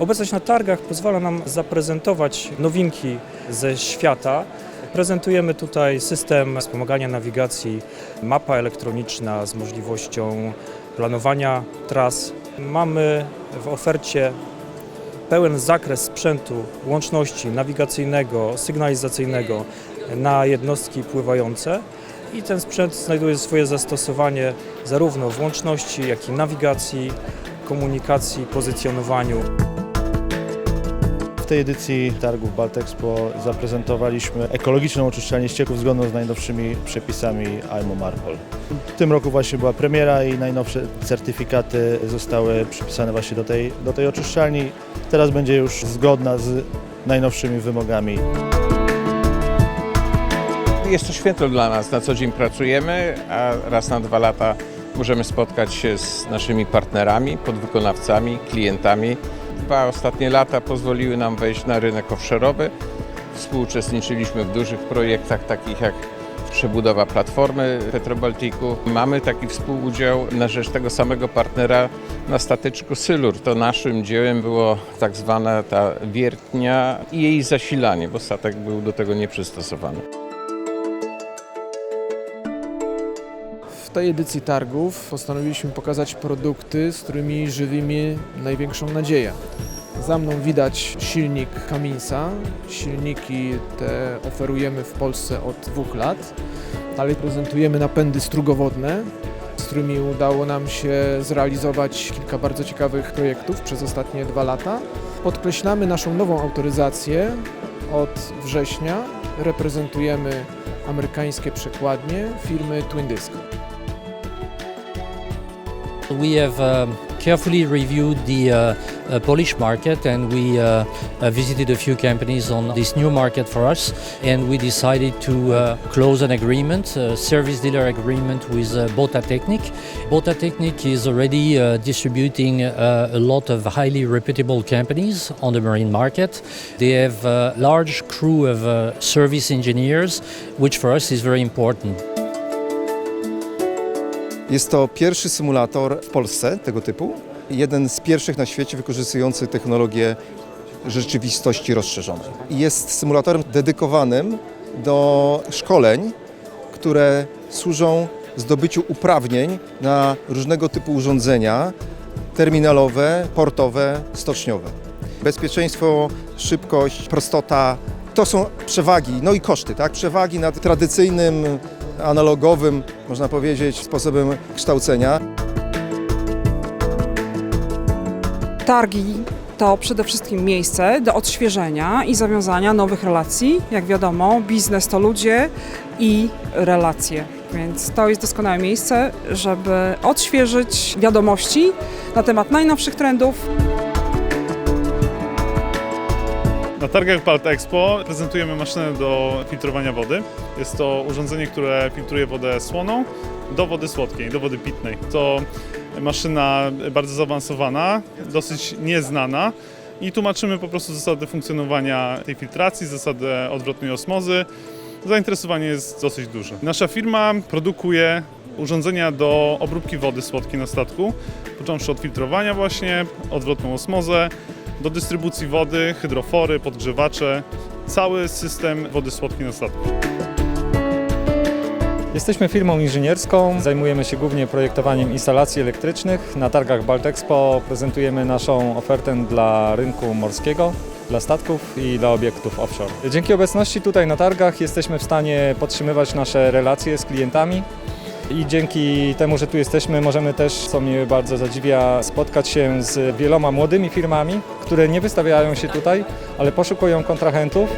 Obecność na targach pozwala nam zaprezentować nowinki ze świata. Prezentujemy tutaj system wspomagania nawigacji, mapa elektroniczna z możliwością planowania tras. Mamy w ofercie pełen zakres sprzętu łączności nawigacyjnego, sygnalizacyjnego na jednostki pływające i ten sprzęt znajduje swoje zastosowanie zarówno w łączności, jak i nawigacji, komunikacji, pozycjonowaniu. Tej edycji targów Baltexpo zaprezentowaliśmy ekologiczną oczyszczalnię ścieków zgodną z najnowszymi przepisami IMO Marpol. W tym roku właśnie była premiera i najnowsze certyfikaty zostały przypisane właśnie do tej, do tej oczyszczalni. Teraz będzie już zgodna z najnowszymi wymogami. Jest to święto dla nas. Na co dzień pracujemy, a raz na dwa lata możemy spotkać się z naszymi partnerami, podwykonawcami, klientami. Ostatnie lata pozwoliły nam wejść na rynek offshore'owy. Współuczestniczyliśmy w dużych projektach takich jak przebudowa platformy Petrobaltiku. Mamy taki współudział na rzecz tego samego partnera na statyczku Sylur. To naszym dziełem było tak zwana ta wiertnia i jej zasilanie, bo statek był do tego nieprzystosowany. W tej edycji targów postanowiliśmy pokazać produkty, z którymi żywimy największą nadzieję. Za mną widać silnik Kaminsa. Silniki te oferujemy w Polsce od dwóch lat. Dalej prezentujemy napędy strugowodne, z którymi udało nam się zrealizować kilka bardzo ciekawych projektów przez ostatnie dwa lata. Podkreślamy naszą nową autoryzację. Od września reprezentujemy amerykańskie przekładnie firmy Twin Disc. We have um, carefully reviewed the uh, uh, Polish market and we uh, uh, visited a few companies on this new market for us and we decided to uh, close an agreement, a service dealer agreement with uh, Bota Technic. Bota Technic is already uh, distributing a lot of highly reputable companies on the marine market. They have a large crew of service engineers, which for us is very important. Jest to pierwszy symulator w Polsce tego typu. Jeden z pierwszych na świecie wykorzystujący technologię rzeczywistości rozszerzonej. Jest symulatorem dedykowanym do szkoleń, które służą zdobyciu uprawnień na różnego typu urządzenia terminalowe, portowe, stoczniowe. Bezpieczeństwo, szybkość, prostota to są przewagi, no i koszty, tak? Przewagi nad tradycyjnym, analogowym, można powiedzieć, sposobem kształcenia. Targi to przede wszystkim miejsce do odświeżenia i zawiązania nowych relacji. Jak wiadomo, biznes to ludzie i relacje. Więc to jest doskonałe miejsce, żeby odświeżyć wiadomości na temat najnowszych trendów, Na targach Balt Expo prezentujemy maszynę do filtrowania wody. Jest to urządzenie, które filtruje wodę słoną do wody słodkiej, do wody pitnej. To maszyna bardzo zaawansowana, dosyć nieznana i tłumaczymy po prostu zasady funkcjonowania tej filtracji, zasady odwrotnej osmozy. Zainteresowanie jest dosyć duże. Nasza firma produkuje urządzenia do obróbki wody słodkiej na statku, począwszy od filtrowania właśnie, odwrotną osmozę, do dystrybucji wody, hydrofory, podgrzewacze, cały system wody słodkiej na statku. Jesteśmy firmą inżynierską, zajmujemy się głównie projektowaniem instalacji elektrycznych. Na targach Baltexpo prezentujemy naszą ofertę dla rynku morskiego, dla statków i dla obiektów offshore. Dzięki obecności tutaj na targach jesteśmy w stanie podtrzymywać nasze relacje z klientami i dzięki temu, że tu jesteśmy, możemy też, co mnie bardzo zadziwia, spotkać się z wieloma młodymi firmami, które nie wystawiają się tutaj, ale poszukują kontrahentów.